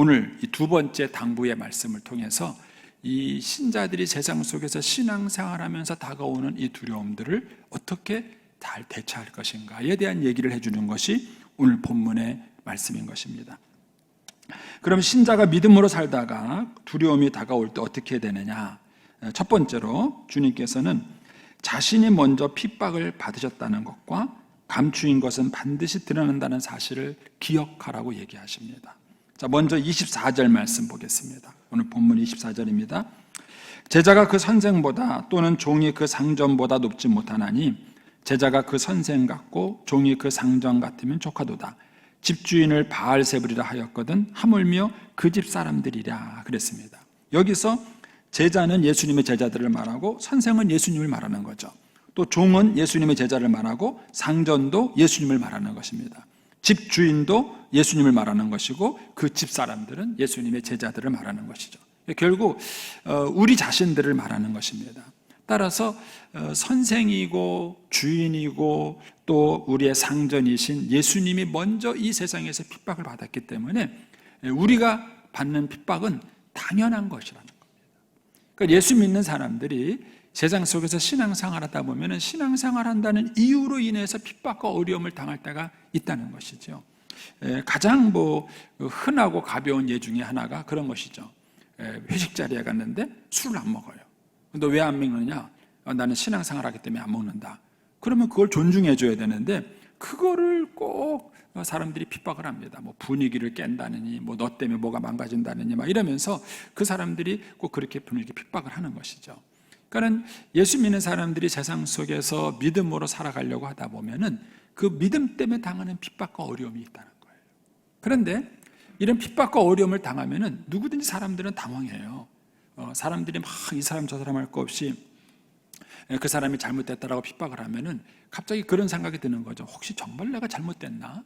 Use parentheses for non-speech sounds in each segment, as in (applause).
오늘 이 두 번째 당부의 말씀을 통해서 이 신자들이 세상 속에서 신앙생활하면서 다가오는 이 두려움들을 어떻게 잘 대처할 것인가에 대한 얘기를 해주는 것이 오늘 본문의 말씀인 것입니다. 그럼 신자가 믿음으로 살다가 두려움이 다가올 때 어떻게 되느냐? 첫 번째로 주님께서는 자신이 먼저 핍박을 받으셨다는 것과 감추인 것은 반드시 드러난다는 사실을 기억하라고 얘기하십니다. 자, 먼저 24절 말씀 보겠습니다. 오늘 본문 24절입니다. 제자가 그 선생보다 또는 종이 그 상전보다 높지 못하나니 제자가 그 선생 같고 종이 그 상전 같으면 조카도다. 집주인을 바알세불이라 하였거든 하물며 그 집 사람들이랴 그랬습니다. 여기서 제자는 예수님의 제자들을 말하고 선생은 예수님을 말하는 거죠. 또 종은 예수님의 제자를 말하고 상전도 예수님을 말하는 것입니다. 집 주인도 예수님을 말하는 것이고 그 집 사람들은 예수님의 제자들을 말하는 것이죠. 결국 어, 우리 자신들을 말하는 것입니다. 따라서 어, 선생이고 주인이고 또 우리의 상전이신 예수님이 먼저 이 세상에서 핍박을 받았기 때문에 우리가 받는 핍박은 당연한 것이라는 겁니다. 그러니까 예수 믿는 사람들이 세상 속에서 신앙생활 하다 보면 신앙생활 한다는 이유로 인해서 핍박과 어려움을 당할 때가 있다는 것이죠. 가장 뭐 흔하고 가벼운 예 중에 하나가 그런 것이죠. 회식 자리에 갔는데 술을 안 먹어요. 너 왜 안 먹느냐? 어, 나는 신앙생활 하기 때문에 안 먹는다. 그러면 그걸 존중해 줘야 되는데 그거를 꼭 사람들이 핍박을 합니다. 뭐 분위기를 깬다느니, 뭐 너 때문에 뭐가 망가진다느니, 막 이러면서 그 사람들이 꼭 그렇게 분위기 핍박을 하는 것이죠. 그러니까는 예수 믿는 사람들이 세상 속에서 믿음으로 살아가려고 하다 보면은 그 믿음 때문에 당하는 핍박과 어려움이 있다는 거예요. 그런데 이런 핍박과 어려움을 당하면은 누구든지 사람들은 당황해요. 어, 사람들이 막 이 사람 저 사람 할 거 없이 그 사람이 잘못됐다라고 핍박을 하면은 갑자기 그런 생각이 드는 거죠. 혹시 정말 내가 잘못됐나?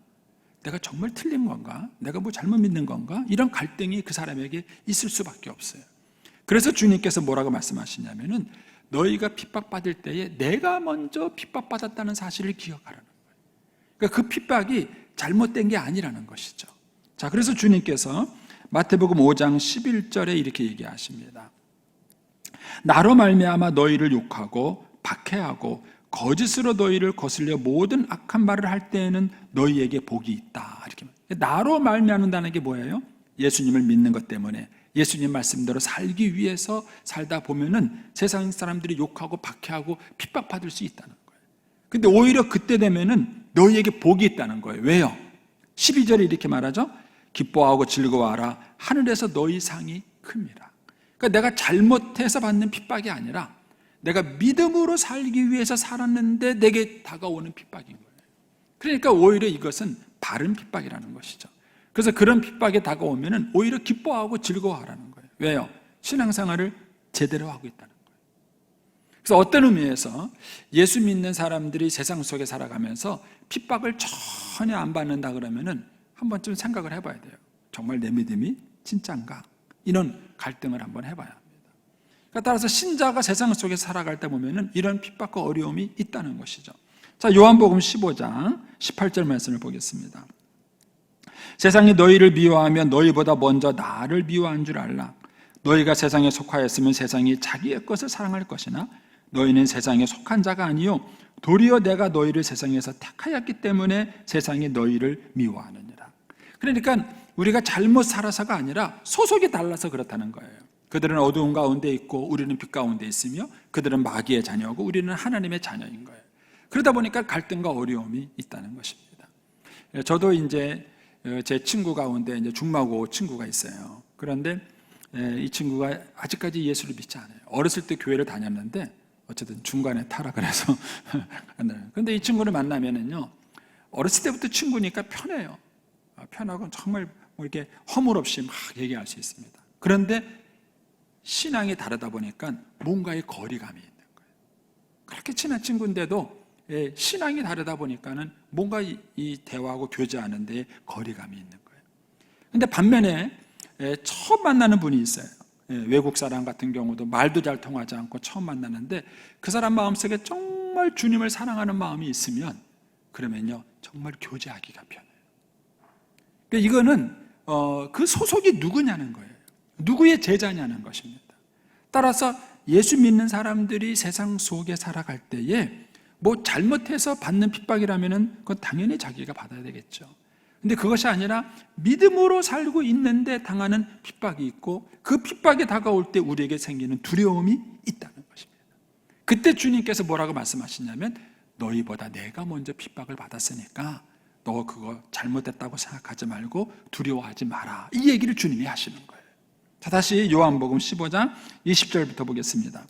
내가 정말 틀린 건가? 내가 뭐 잘못 믿는 건가? 이런 갈등이 그 사람에게 있을 수밖에 없어요. 그래서 주님께서 뭐라고 말씀하시냐면은 너희가 핍박받을 때에 내가 먼저 핍박받았다는 사실을 기억하라는 거예요. 그러니까 그 핍박이 잘못된 게 아니라는 것이죠. 자, 그래서 주님께서 마태복음 5장 11절에 이렇게 얘기하십니다. 나로 말미암아 너희를 욕하고 박해하고 거짓으로 너희를 거슬려 모든 악한 말을 할 때에는 너희에게 복이 있다. 이렇게 나로 말미암는다는 게 뭐예요? 예수님을 믿는 것 때문에 예수님 말씀대로 살기 위해서 살다 보면은 세상 사람들이 욕하고 박해하고 핍박받을 수 있다는 거예요. 근데 오히려 그때 되면은 너희에게 복이 있다는 거예요. 왜요? 12절에 이렇게 말하죠. 기뻐하고 즐거워하라. 하늘에서 너희 상이 큽니다. 그러니까 내가 잘못해서 받는 핍박이 아니라 내가 믿음으로 살기 위해서 살았는데 내게 다가오는 핍박인 거예요. 그러니까 오히려 이것은 바른 핍박이라는 것이죠. 그래서 그런 핍박에 다가오면 오히려 기뻐하고 즐거워하라는 거예요. 왜요? 신앙생활을 제대로 하고 있다는 거예요. 그래서 어떤 의미에서 예수 믿는 사람들이 세상 속에 살아가면서 핍박을 전혀 안 받는다 그러면은 한 번쯤 생각을 해봐야 돼요. 정말 내 믿음이 진짠가? 이런 갈등을 한번 해봐야 합니다. 그러니까 따라서 신자가 세상 속에 살아갈 때 보면은 이런 핍박과 어려움이 있다는 것이죠. 자, 요한복음 15장 18절 말씀을 보겠습니다. 세상이 너희를 미워하면 너희보다 먼저 나를 미워한 줄 알라. 너희가 세상에 속하였으면 세상이 자기의 것을 사랑할 것이나 너희는 세상에 속한 자가 아니요 도리어 내가 너희를 세상에서 택하였기 때문에 세상이 너희를 미워하느니라. 그러니까 우리가 잘못 살아서가 아니라 소속이 달라서 그렇다는 거예요. 그들은 어두운 가운데 있고 우리는 빛 가운데 있으며 그들은 마귀의 자녀고 우리는 하나님의 자녀인 거예요. 그러다 보니까 갈등과 어려움이 있다는 것입니다. 저도 이제 제 친구 가운데 이제 중마고 친구가 있어요. 그런데 이 친구가 아직까지 예수를 믿지 않아요. 어렸을 때 교회를 다녔는데 어쨌든 중간에 타락을 해서 (laughs) 그런데 이 친구를 만나면은요 어렸을 때부터 친구니까 편해요. 편하고 정말 뭐 이렇게 허물 없이 막 얘기할 수 있습니다. 그런데 신앙이 다르다 보니까 뭔가의 거리감이 있는 거예요. 그렇게 친한 친구인데도 예, 신앙이 다르다 보니까는 뭔가 이 대화하고 교제하는 데 거리감이 있는 거예요. 근데 반면에 예, 처음 만나는 분이 있어요. 예, 외국 사람 같은 경우도 말도 잘 통하지 않고 처음 만나는데 그 사람 마음속에 정말 주님을 사랑하는 마음이 있으면 그러면요 정말 교제하기가 편해요. 그러니까 이거는 어, 그 소속이 누구냐는 거예요. 누구의 제자냐는 것입니다. 따라서 예수 믿는 사람들이 세상 속에 살아갈 때에 뭐 잘못해서 받는 핍박이라면은 그건 당연히 자기가 받아야 되겠죠. 근데 그것이 아니라 믿음으로 살고 있는데 당하는 핍박이 있고 그 핍박이 다가올 때 우리에게 생기는 두려움이 있다는 것입니다. 그때 주님께서 뭐라고 말씀하시냐면 너희보다 내가 먼저 핍박을 받았으니까 너 그거 잘못됐다고 생각하지 말고 두려워하지 마라. 이 얘기를 주님이 하시는 거예요. 자, 다시 요한복음 15장 20절부터 보겠습니다.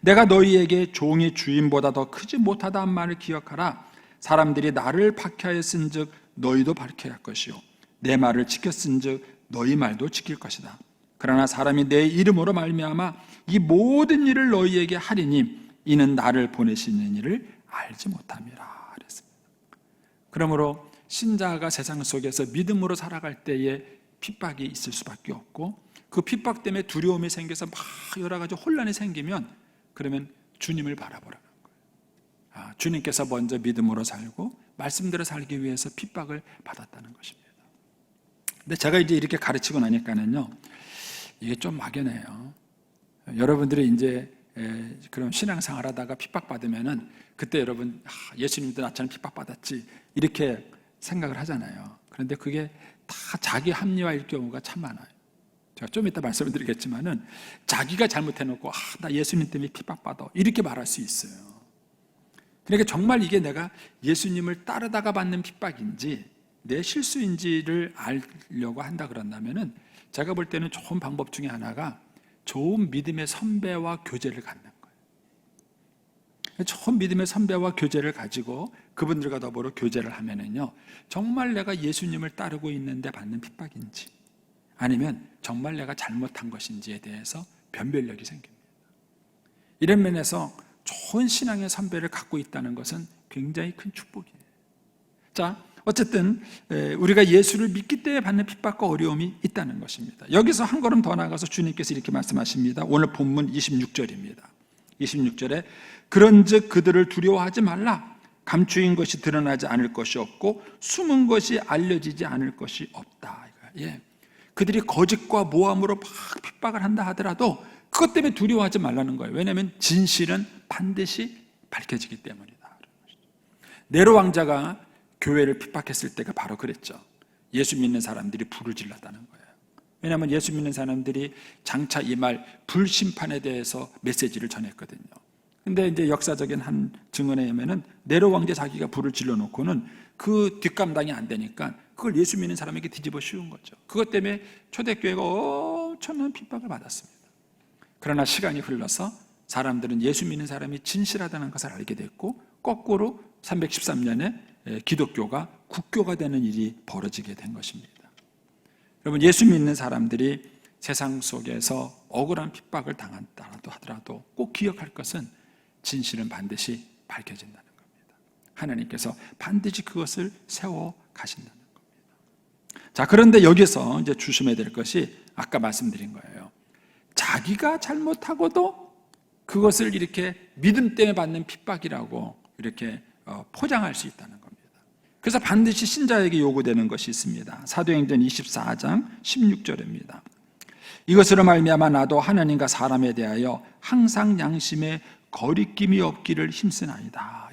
내가 너희에게 종이 주인보다 더 크지 못하다 한 말을 기억하라. 사람들이 나를 박해하였은즉 너희도 박해할 것이요 내 말을 지켰은즉 너희 말도 지킬 것이다. 그러나 사람이 내 이름으로 말미암아 이 모든 일을 너희에게 하리니 이는 나를 보내시는 일을 알지 못함이라 그랬습니다. 그러므로 신자가 세상 속에서 믿음으로 살아갈 때에 핍박이 있을 수밖에 없고 그 핍박 때문에 두려움이 생겨서 막 여러 가지 혼란이 생기면 그러면 주님을 바라보라는 거예요. 아, 주님께서 먼저 믿음으로 살고 말씀대로 살기 위해서 핍박을 받았다는 것입니다. 근데 제가 이제 이렇게 가르치고 나니까는요, 이게 좀 막연해요. 여러분들이 이제 에, 그럼 신앙생활 하다가 핍박받으면은 그때 여러분 아, 예수님도 나처럼 핍박받았지 이렇게 생각을 하잖아요. 그런데 그게 다 자기 합리화일 경우가 참 많아요. 제가 좀 이따 말씀을 드리겠지만은 자기가 잘못해놓고 아, 나 예수님 때문에 핍박받아 이렇게 말할 수 있어요. 그러니까 정말 이게 내가 예수님을 따르다가 받는 핍박인지 내 실수인지를 알려고 한다 그런다면은 제가 볼 때는 좋은 방법 중에 하나가 좋은 믿음의 선배와 교제를 갖는 거예요. 좋은 믿음의 선배와 교제를 가지고 그분들과 더불어 교제를 하면은요, 정말 내가 예수님을 따르고 있는데 받는 핍박인지, 아니면 정말 내가 잘못한 것인지에 대해서 변별력이 생깁니다. 이런 면에서 좋은 신앙의 선배를 갖고 있다는 것은 굉장히 큰 축복이에요. 자, 어쨌든 우리가 예수를 믿기 때문에 받는 핍박과 어려움이 있다는 것입니다. 여기서 한 걸음 더 나가서 주님께서 이렇게 말씀하십니다. 오늘 본문 26절입니다. 26절에 그런즉 그들을 두려워하지 말라. 감추인 것이 드러나지 않을 것이 없고 숨은 것이 알려지지 않을 것이 없다. 예. 그들이 거짓과 모함으로 막 핍박을 한다 하더라도 그것 때문에 두려워하지 말라는 거예요. 왜냐하면 진실은 반드시 밝혀지기 때문이다. 네로 왕자가 교회를 핍박했을 때가 바로 그랬죠. 예수 믿는 사람들이 불을 질렀다는 거예요. 왜냐하면 예수 믿는 사람들이 장차 이 말 불심판에 대해서 메시지를 전했거든요. 근데 이제 역사적인 한 증언에 의하면은 네로 왕자 자기가 불을 질러 놓고는 그 뒷감당이 안 되니까 그걸 예수 믿는 사람에게 뒤집어 씌운 거죠. 그것 때문에 초대교회가 엄청난 핍박을 받았습니다. 그러나 시간이 흘러서 사람들은 예수 믿는 사람이 진실하다는 것을 알게 됐고 거꾸로 313년에 기독교가 국교가 되는 일이 벌어지게 된 것입니다. 여러분 예수 믿는 사람들이 세상 속에서 억울한 핍박을 당한다라도 하더라도 꼭 기억할 것은 진실은 반드시 밝혀진다는 겁니다. 하나님께서 반드시 그것을 세워 가신다는 겁니다. 자, 그런데 여기서 이제 조심해야 될 것이 아까 말씀드린 거예요. 자기가 잘못하고도 그것을 이렇게 믿음 때문에 받는 핍박이라고 이렇게 어, 포장할 수 있다는 겁니다. 그래서 반드시 신자에게 요구되는 것이 있습니다. 사도행전 24장 16절입니다. 이것으로 말미암아 나도 하나님과 사람에 대하여 항상 양심에 거리낌이 없기를 힘쓰나이다.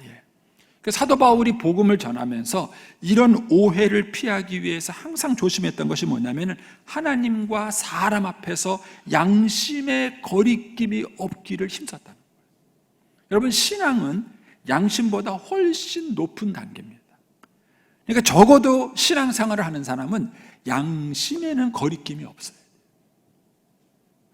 예. 그 사도 바울이 복음을 전하면서 이런 오해를 피하기 위해서 항상 조심했던 것이 뭐냐면 하나님과 사람 앞에서 양심의 거리낌이 없기를 힘썼다는 거예요. 여러분 신앙은 양심보다 훨씬 높은 단계입니다. 그러니까 적어도 신앙생활을 하는 사람은 양심에는 거리낌이 없어요.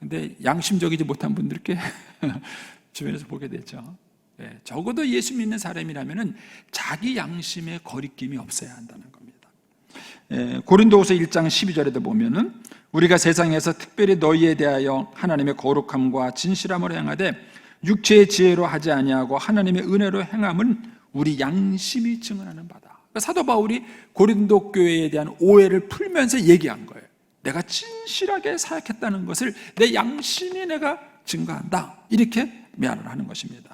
근데 양심적이지 못한 분들께 (laughs) 주변에서 보게 되죠. 예, 적어도 예수 믿는 사람이라면 자기 양심에 거리낌이 없어야 한다는 겁니다. 예, 고린도후서 1장 12절에도 보면은 우리가 세상에서 특별히 너희에 대하여 하나님의 거룩함과 진실함을 행하되 육체의 지혜로 하지 아니하고 하나님의 은혜로 행함은 우리 양심이 증언하는 바다. 그러니까 사도 바울이 고린도 교회에 대한 오해를 풀면서 얘기한 거예요. 내가 진실하게 사역했다는 것을 내 양심이 내가 증거한다. 이렇게 말을 하는 것입니다.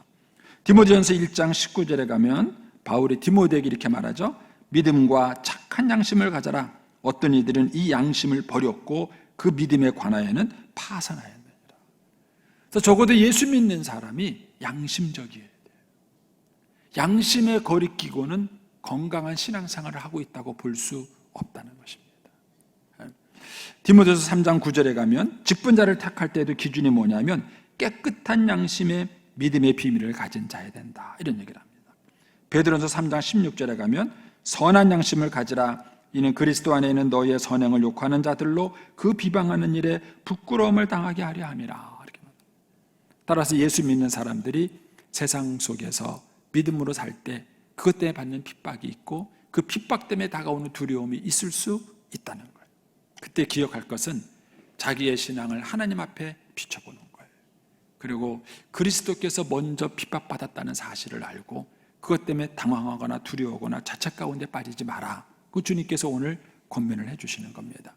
디모데전서 1장 19절에 가면 바울이 디모데에게 이렇게 말하죠. 믿음과 착한 양심을 가져라. 어떤 이들은 이 양심을 버렸고 그 믿음에 관하여는 파산하였느니라. 그래서 적어도 예수 믿는 사람이 양심적이어야 돼요. 양심에 거리끼고는 건강한 신앙생활을 하고 있다고 볼 수 없다는 것입니다. 디모데서 3장 9절에 가면 직분자를 택할 때도 기준이 뭐냐면 깨끗한 양심의 믿음의 비밀을 가진 자야 된다. 이런 얘기를 합니다. 베드로서 3장 16절에 가면 선한 양심을 가지라 이는 그리스도 안에 있는 너희의 선행을 욕하는 자들로 그 비방하는 일에 부끄러움을 당하게 하려 함이라. 따라서 예수 믿는 사람들이 세상 속에서 믿음으로 살 때 그것 때문에 받는 핍박이 있고 그 핍박 때문에 다가오는 두려움이 있을 수 있다는 거예요. 그때 기억할 것은 자기의 신앙을 하나님 앞에 비춰보는. 그리고 그리스도께서 먼저 핍박받았다는 사실을 알고 그것 때문에 당황하거나 두려워하거나 자책 가운데 빠지지 마라. 그 주님께서 오늘 권면을 해주시는 겁니다.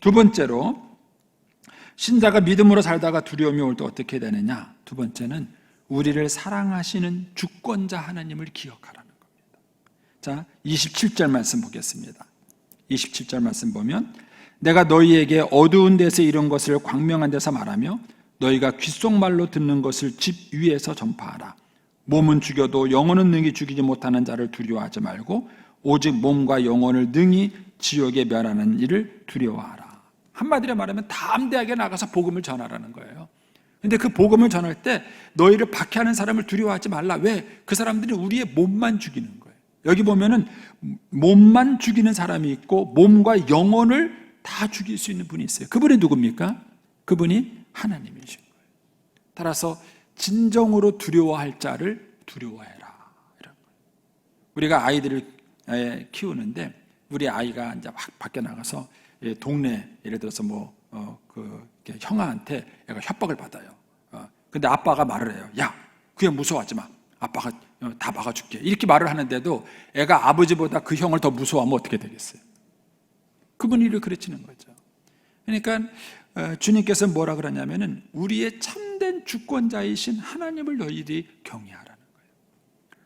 두 번째로 신자가 믿음으로 살다가 두려움이 올 때 어떻게 되느냐? 두 번째는 우리를 사랑하시는 주권자 하나님을 기억하라는 겁니다. 자, 27절 말씀 보겠습니다. 27절 말씀 보면 내가 너희에게 어두운 데서 이런 것을 광명한 데서 말하며 너희가 귓속말로 듣는 것을 집 위에서 전파하라. 몸은 죽여도 영혼은 능히 죽이지 못하는 자를 두려워하지 말고 오직 몸과 영혼을 능히 지옥에 멸하는 일을 두려워하라. 한마디로 말하면 담대하게 나가서 복음을 전하라는 거예요. 근데 그 복음을 전할 때 너희를 박해하는 사람을 두려워하지 말라. 왜? 그 사람들이 우리의 몸만 죽이는 거예요. 여기 보면은 몸만 죽이는 사람이 있고 몸과 영혼을 다 죽일 수 있는 분이 있어요. 그분이 누굽니까? 그분이 하나님이신 거예요. 따라서 진정으로 두려워할 자를 두려워해라. 이런 거예요. 우리가 아이들을 키우는데 우리 아이가 이제 막 밖에 나가서 동네 예를 들어서 뭐그 형아한테 애가 협박을 받아요. 어, 근데 아빠가 말을 해요. 야, 그냥 무서워하지 마. 아빠가 어, 다 막아줄게. 이렇게 말을 하는데도 애가 아버지보다 그 형을 더 무서워하면 어떻게 되겠어요? 그분이 이를 그르치는 거죠. 그러니까 어, 주님께서 뭐라 그러냐면은 우리의 참된 주권자이신 하나님을 너희들이 경외하라는 거예요.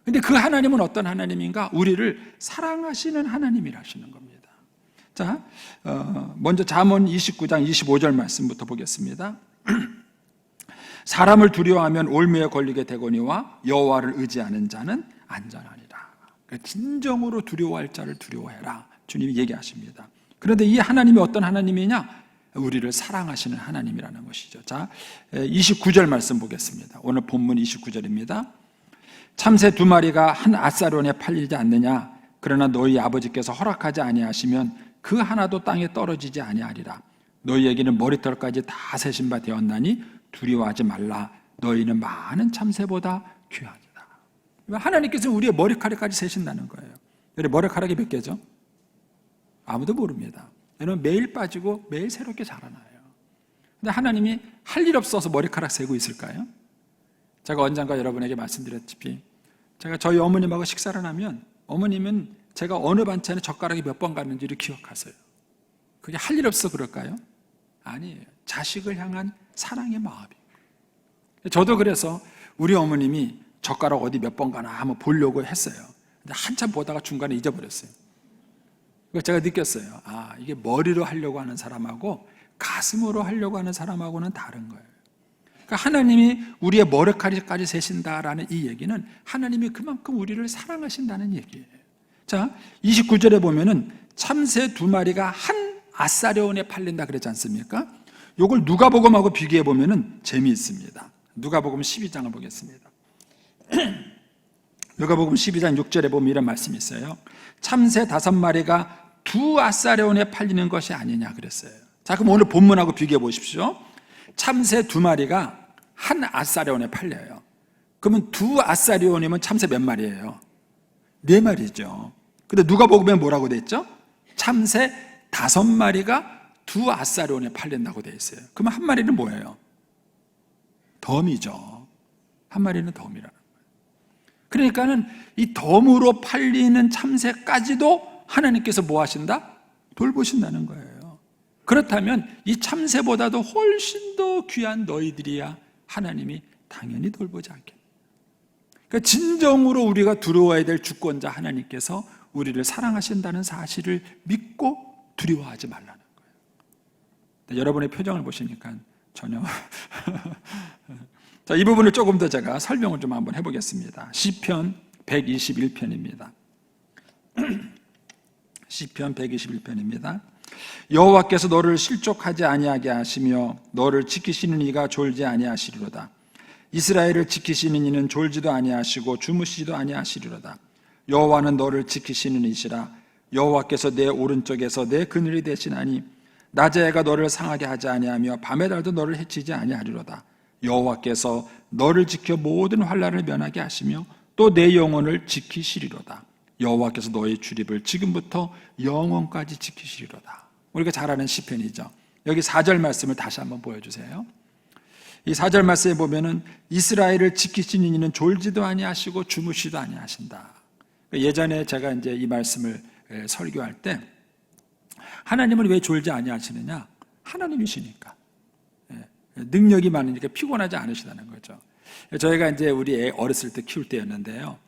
근데 그 하나님은 어떤 하나님인가? 우리를 사랑하시는 하나님이라시는 겁니다. 자, 어, 먼저 잠언 29장 25절 말씀부터 보겠습니다. (clears throat) 사람을 두려워하면 올무에 걸리게 되거니와 여호와를 의지하는 자는 안전하니라. 그러니까 진정으로 두려워할 자를 두려워해라. 주님이 얘기하십니다. 그런데 이 하나님이 어떤 하나님이냐? 우리를 사랑하시는 하나님이라는 것이죠. 자, 29절 말씀 보겠습니다. 오늘 본문 29절입니다. 참새 두 마리가 한 아사론에 팔리지 않느냐? 그러나 너희 아버지께서 허락하지 아니하시면 그 하나도 땅에 떨어지지 아니하리라. 너희에게는 머리털까지 다 세신 바 되었나니 두려워하지 말라. 너희는 많은 참새보다 귀하니라. 하나님께서 우리의 머리카락까지 세신다는 거예요. 우리 머리카락이 몇 개죠? 아무도 모릅니다. 여러분 매일 빠지고 매일 새롭게 자라나요. 근데 하나님이 할 일 없어서 머리카락 세고 있을까요? 제가 언젠가 여러분에게 말씀드렸듯이 제가 저희 어머님하고 식사를 하면 어머님은 제가 어느 반찬에 젓가락이 몇 번 갔는지를 기억하세요. 그게 할 일 없어 그럴까요? 아니에요. 자식을 향한 사랑의 마음이. 저도 그래서 우리 어머님이 젓가락 어디 몇 번 가나 한번 보려고 했어요. 근데 한참 보다가 중간에 잊어버렸어요. 제가 느꼈어요. 아, 이게 머리로 하려고 하는 사람하고 가슴으로 하려고 하는 사람하고는 다른 거예요. 그러니까 하나님이 우리의 머리카락까지 세신다라는 이 얘기는 하나님이 그만큼 우리를 사랑하신다는 얘기예요. 자, 29절에 보면은 참새 두 마리가 한 아사려온에 팔린다 그랬지 않습니까? 요걸 누가복음하고 비교해 보면은 재미있습니다. 누가복음 12장을 보겠습니다. (clears throat) 누가복음 12장 6절에 보면 이런 말씀이 있어요. 참새 다섯 마리가 두 아사려온에 팔리는 것이 아니냐 그랬어요. 자, 그럼 오늘 본문하고 비교해 보십시오. 참새 두 마리가 한 아사리온에 팔려요. 그러면 두 아사리온이면 참새 몇 마리예요? 네 마리죠. 근데 누가 보면 뭐라고 돼 있죠? 참새 다섯 마리가 두 아사리온에 팔린다고 돼 있어요. 그러면 한 마리는 뭐예요? 덤이죠. 한 마리는 덤이라는 거예요. 그러니까는 이 덤으로 팔리는 참새까지도 하나님께서 뭐 하신다? 돌보신다는 거예요. 그렇다면 이 참새보다도 훨씬 더 귀한 너희들이야 하나님이 당연히 돌보지 않겠다. 그러니까 진정으로 우리가 두려워야 될 주권자 하나님께서 우리를 사랑하신다는 사실을 믿고 두려워하지 말라는 거예요. 여러분의 표정을 보시니까 전혀 (laughs) 자, 이 부분을 조금 더 제가 설명을 좀 한번 해보겠습니다. 시편 121편입니다. (clears throat) 시편 121편입니다. 여호와께서 너를 실족하지 아니하게 하시며 너를 지키시는 이가 졸지 아니하시리로다. 이스라엘을 지키시는 이는 졸지도 아니하시고 주무시지도 아니하시리로다. 여호와는 너를 지키시는 이시라. 여호와께서 내 오른쪽에서 내 그늘이 되시나니 낮에 해가 너를 상하게 하지 아니하며 밤의 달도 너를 해치지 아니하리로다. 여호와께서 너를 지켜 모든 환란을 면하게 하시며 또 내 영혼을 지키시리로다. 여호와께서 너의 출입을 지금부터 영원까지 지키시리로다. 우리가 잘 아는 시편이죠. 여기 4절 말씀을 다시 한번 보여주세요. 이 4절 말씀에 보면은 이스라엘을 지키시는 이는 졸지도 아니하시고 주무시도 아니하신다. 예전에 제가 이제 이 말씀을 에, 설교할 때 하나님은 왜 졸지 아니하시느냐? 하나님이시니까. 예, 능력이 많으니까 피곤하지 않으시다는 거죠. 저희가 이제 우리 애 어렸을 때 키울 때였는데요.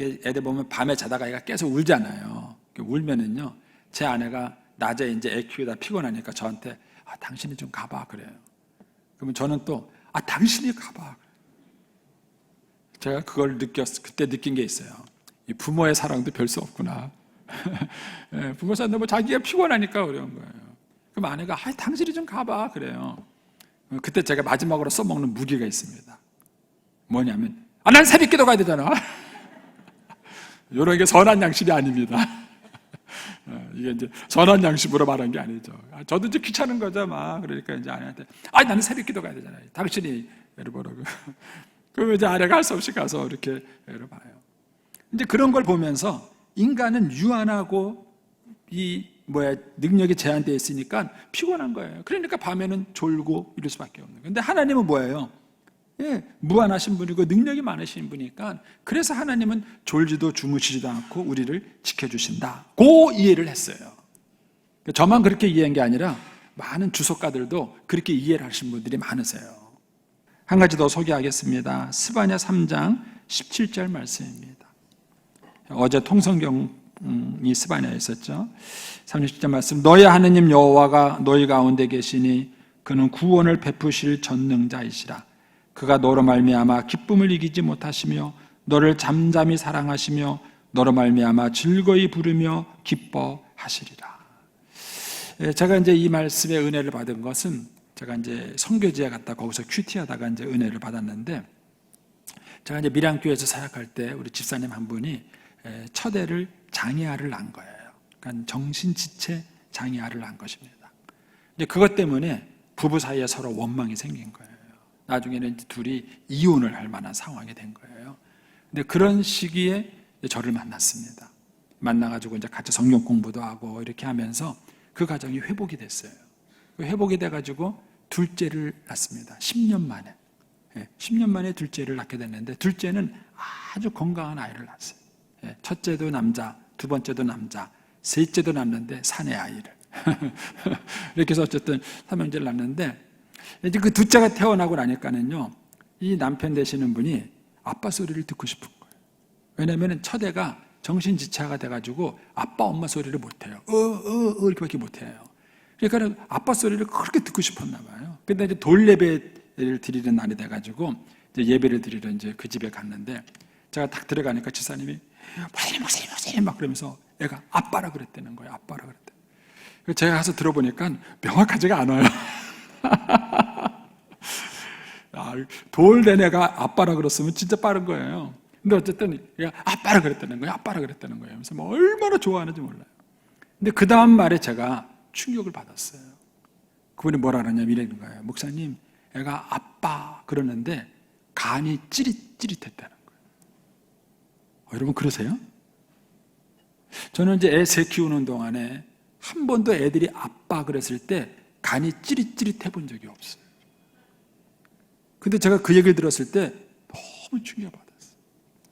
애들 보면 밤에 자다가 애가 계속 울잖아요. 울면은요, 제 아내가 낮에 이제 애 키우다 피곤하니까 저한테 아, 당신이 좀 가봐 그래요. 그러면 저는 또 아, 당신이 가봐. 제가 그걸 느꼈 그때 느낀 게 있어요. 이 부모의 사랑도 별 수 없구나. (laughs) 예, 부모 사랑도 뭐 자기가 피곤하니까 그런 거예요. 그럼 아내가 아, 당신이 좀 가봐 그래요. 그때 제가 마지막으로 써먹는 무기가 있습니다. 뭐냐면 아, 난 새벽 기도 가야 되잖아. (laughs) 이런 게 선한 양심이 아닙니다. (laughs) 어, 이게 이제 선한 양심으로 말한 게 아니죠. 아, 저도 이제 귀찮은 거죠, 막. 그러니까 이제 아내한테, 아, 나는 새벽 기도 가야 되잖아요. 당신이 예를 보라고. (laughs) 그러면 이제 아내가 할 수 없이 가서 이렇게 예를 봐요. 이제 그런 걸 보면서 인간은 유한하고 이 뭐야 능력이 제한되어 있으니까 피곤한 거예요. 그러니까 밤에는 졸고 이럴 수밖에 없는. 근데 하나님은 뭐예요? 예, 무한하신 분이고 능력이 많으신 분이니까 그래서 하나님은 졸지도 주무시지도 않고 우리를 지켜주신다. 고 이해를 했어요. 저만 그렇게 이해한 게 아니라 많은 주석가들도 그렇게 이해를 하신 분들이 많으세요. 한 가지 더 소개하겠습니다. 스바냐 3장 17절 말씀입니다. 어제 통성경 이 스바냐에 있었죠. 37절 말씀. 너희 하느님 여호와가 너희 가운데 계시니 그는 구원을 베푸실 전능자이시라. 그가 너로 말미암아 기쁨을 이기지 못하시며 너를 잠잠히 사랑하시며 너로 말미암아 즐거이 부르며 기뻐하시리라. 예, 제가 이제 이 말씀의 은혜를 받은 것은 제가 이제 성교지에 갔다 거기서 큐티하다가 이제 은혜를 받았는데 제가 이제 밀양교회에서 사역할 때 우리 집사님 한 분이 에, 첫 애를 장애아를 낳은 거예요. 그러니까 정신지체 장애아를 낳은 것입니다. 이제 그것 때문에 부부 사이에 서로 원망이 생긴 거예요. 나중에는 둘이 이혼을 할 만한 상황이 된 거예요. 근데 그런 시기에 저를 만났습니다. 만나가지고 이제 같이 성경 공부도 하고 이렇게 하면서 그 가정이 회복이 됐어요. 그 회복이 돼가지고 둘째를 낳습니다. 10년 만에. 예, 10년 만에 둘째를 낳게 됐는데 둘째는 아주 건강한 아이를 낳았어요. 예, 첫째도 남자, 두 번째도 남자, 셋째도 낳는데 사내 아이를. (laughs) 이렇게 해서 어쨌든 삼형제를 낳는데 이제 그 둘째가 태어나고 나니까는요, 이 남편 되시는 분이 아빠 소리를 듣고 싶은 거예요. 왜냐면은 첫애가 정신지체가 돼가지고 아빠 엄마 소리를 못해요. 어, 어, 어, 이렇게밖에 못해요. 그러니까 아빠 소리를 그렇게 듣고 싶었나 봐요. 근데 이제 돌 예배를 드리는 날이 돼가지고 이제 예배를 드리러 이제 그 집에 갔는데 제가 딱 들어가니까 지사님이 목사님, 목사님, 목사님 막 그러면서 애가 아빠라 그랬다는 거예요. 아빠라 그랬대. 제가 가서 들어보니까 명확하지가 않아요. (laughs) (laughs) 아, 돌 내내가 아빠라 그랬으면 진짜 빠른 거예요. 근데 어쨌든 아빠라 그랬다는 거예요. 아빠라 그랬다는 거예요. 그래서 뭐 얼마나 좋아하는지 몰라요. 근데 그 다음 말에 제가 충격을 받았어요. 그분이 뭐라 그러냐면 이러는 거예요. 목사님, 애가 아빠 그러는데 간이 찌릿찌릿했다는 거예요. 어, 여러분 그러세요? 저는 이제 애세 키우는 동안에 한 번도 애들이 아빠 그랬을 때 간이 찌릿찌릿해 본 적이 없어요. 근데 제가 그 얘기를 들었을 때 너무 충격받았어요.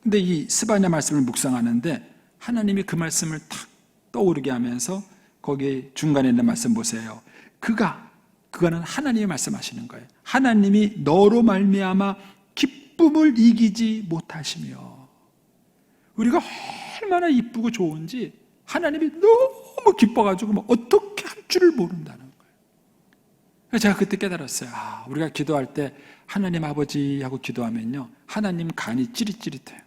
근데 이 스바냐 말씀을 묵상하는데 하나님이 그 말씀을 탁 떠오르게 하면서 거기 중간에 있는 말씀 보세요. 그가 그거는 하나님이 말씀하시는 거예요. 하나님이 너로 말미암아 기쁨을 이기지 못하시며 우리가 얼마나 이쁘고 좋은지 하나님이 너무 기뻐가지고 뭐 어떻게 할 줄을 모른다는 제가 그때 깨달았어요. 아, 우리가 기도할 때 하나님 아버지 하고 기도하면요. 하나님 간이 찌릿찌릿해요.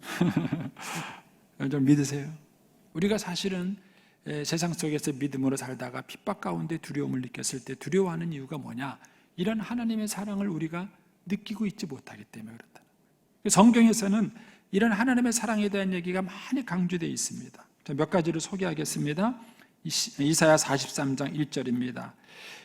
(laughs) 좀 믿으세요. 우리가 사실은 에, 세상 속에서 믿음으로 살다가 핍박 가운데 두려움을 느꼈을 때 두려워하는 이유가 뭐냐? 이런 하나님의 사랑을 우리가 느끼고 있지 못하기 때문에 그렇다. 성경에서는 이런 하나님의 사랑에 대한 얘기가 많이 강조되어 있습니다. 자, 몇 가지를 소개하겠습니다. 이사야 43장 1절입니다.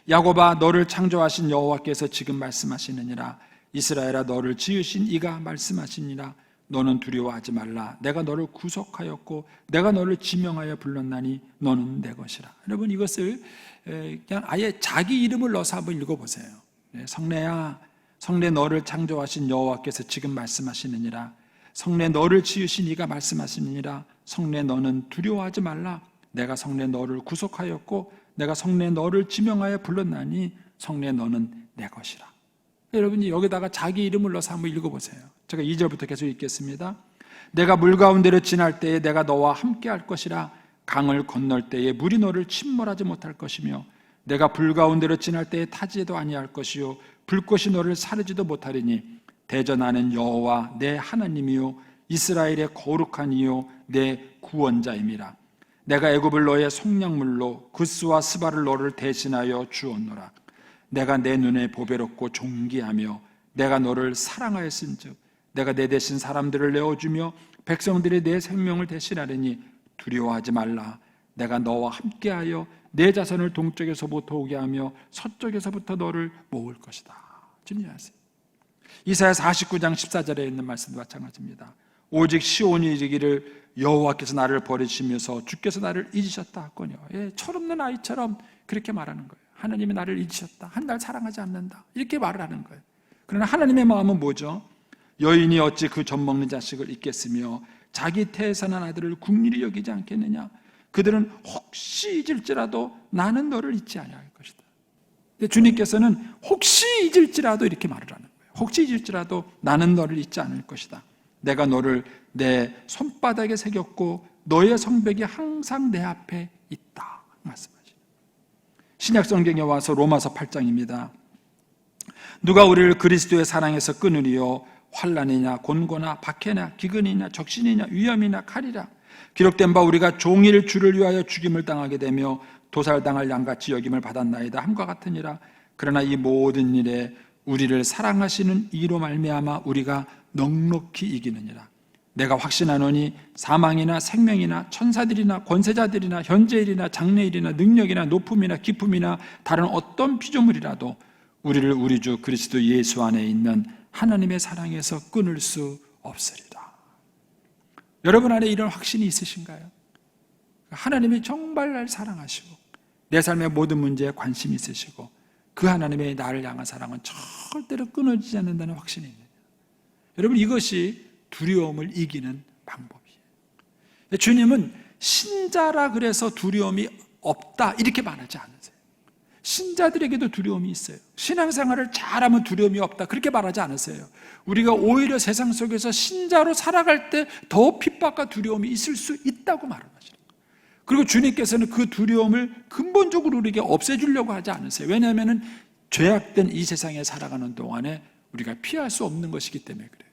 야곱아 너를 창조하신 여호와께서 지금 말씀하시느니라. 이스라엘아 너를 지으신 이가 말씀하시니라. 너는 두려워하지 말라. 내가 너를 구속하였고 내가 너를 지명하여 불렀나니 너는 내 것이라. 여러분 이것을 에, 그냥 아예 자기 이름을 넣어서 한번 읽어보세요. 네, 성례야 성례 너를 창조하신 여호와께서 지금 말씀하시느니라. 성례 너를 지으신 이가 말씀하시느니라. 성례 너는 두려워하지 말라. 내가 성례 너를 구속하였고 내가 성례 너를 지명하여 불렀나니 성례 너는 내 것이라. 여러분이 여기다가 자기 이름을 넣어서 한번 읽어보세요. 제가 2절부터 계속 읽겠습니다. 내가 물 가운데로 지날 때에 내가 너와 함께 할 것이라. 강을 건널 때에 물이 너를 침몰하지 못할 것이며 내가 불 가운데로 지날 때에 타지도 아니할 것이요. 불꽃이 너를 사르지도 못하리니 대전하는 여호와 내 하나님이요. 이스라엘의 거룩한 이요. 내 구원자임이라 내가 애굽을 너의 속량물로 구스와 스바를 너를 대신하여 주었노라. 내가 내 눈에 보배롭고 존귀하며 내가 너를 사랑하였은즉 내가 내 대신 사람들을 내어주며 백성들이 내 생명을 대신하리니 두려워하지 말라. 내가 너와 함께하여 내 자손을 동쪽에서부터 오게 하며 서쪽에서부터 너를 모을 것이다. 주님하세요. 이사야 49장 14절에 있는 말씀도 마찬가지입니다. 오직 시온이 이르기를 여호와께서 나를 버리시면서 주께서 나를 잊으셨다 하거니와 예, 철없는 아이처럼 그렇게 말하는 거예요. 하나님이 나를 잊으셨다. 한 날 사랑하지 않는다. 이렇게 말을 하는 거예요. 그러나 하나님의 마음은 뭐죠? 여인이 어찌 그 젖 먹는 자식을 잊겠으며 자기 난 아들을 국리를 여기지 않겠느냐? 그들은 혹시 잊을지라도 나는 너를 잊지 아니할 것이다. 근데 주님께서는 혹시 잊을지라도 이렇게 말을 하는 거예요. 혹시 잊을지라도 나는 너를 잊지 않을 것이다. 내가 너를 내 손바닥에 새겼고 너의 성벽이 항상 내 앞에 있다. 말씀하시죠. 신약 성경에 와서 로마서 8장입니다. 누가 우리를 그리스도의 사랑에서 끊으리요 환란이냐 곤고나 박해나 기근이냐 적신이냐 위험이나 칼이라 기록된 바 우리가 종일 주를 위하여 죽임을 당하게 되며 도살당할 양같이 여김을 받았나이다 함과 같으니라 그러나 이 모든 일에 우리를 사랑하시는 이로 말미암아 우리가 넉넉히 이기느니라 내가 확신하노니 사망이나 생명이나 천사들이나 권세자들이나 현재일이나 장래일이나 능력이나 높음이나 기품이나 다른 어떤 피조물이라도 우리를 우리 주 그리스도 예수 안에 있는 하나님의 사랑에서 끊을 수 없으리라. 여러분 안에 이런 확신이 있으신가요? 하나님이 정말 날 사랑하시고 내 삶의 모든 문제에 관심이 있으시고 그 하나님의 나를 향한 사랑은 절대로 끊어지지 않는다는 확신이 있는 여러분 이것이 두려움을 이기는 방법이에요. 주님은 신자라 그래서 두려움이 없다 이렇게 말하지 않으세요. 신자들에게도 두려움이 있어요. 신앙생활을 잘하면 두려움이 없다 그렇게 말하지 않으세요. 우리가 오히려 세상 속에서 신자로 살아갈 때 더 핍박과 두려움이 있을 수 있다고 말하시는 거예요. 그리고 주님께서는 그 두려움을 근본적으로 우리에게 없애주려고 하지 않으세요. 왜냐하면 죄악된 이 세상에 살아가는 동안에 우리가 피할 수 없는 것이기 때문에 그래요.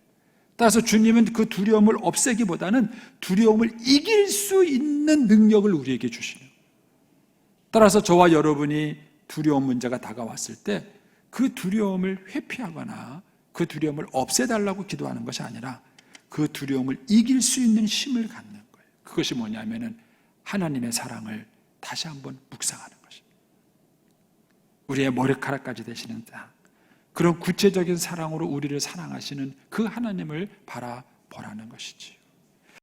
따라서 주님은 그 두려움을 없애기보다는 두려움을 이길 수 있는 능력을 우리에게 주시는 따라서 저와 여러분이 두려움 문제가 다가왔을 때 그 두려움을 회피하거나 그 두려움을 없애달라고 기도하는 것이 아니라 그 두려움을 이길 수 있는 힘을 갖는 거예요. 그것이 뭐냐면은 하나님의 사랑을 다시 한번 묵상하는 것입니다. 우리의 머리카락까지 되시는 자, 그런 구체적인 사랑으로 우리를 사랑하시는 그 하나님을 바라보라는 것이지.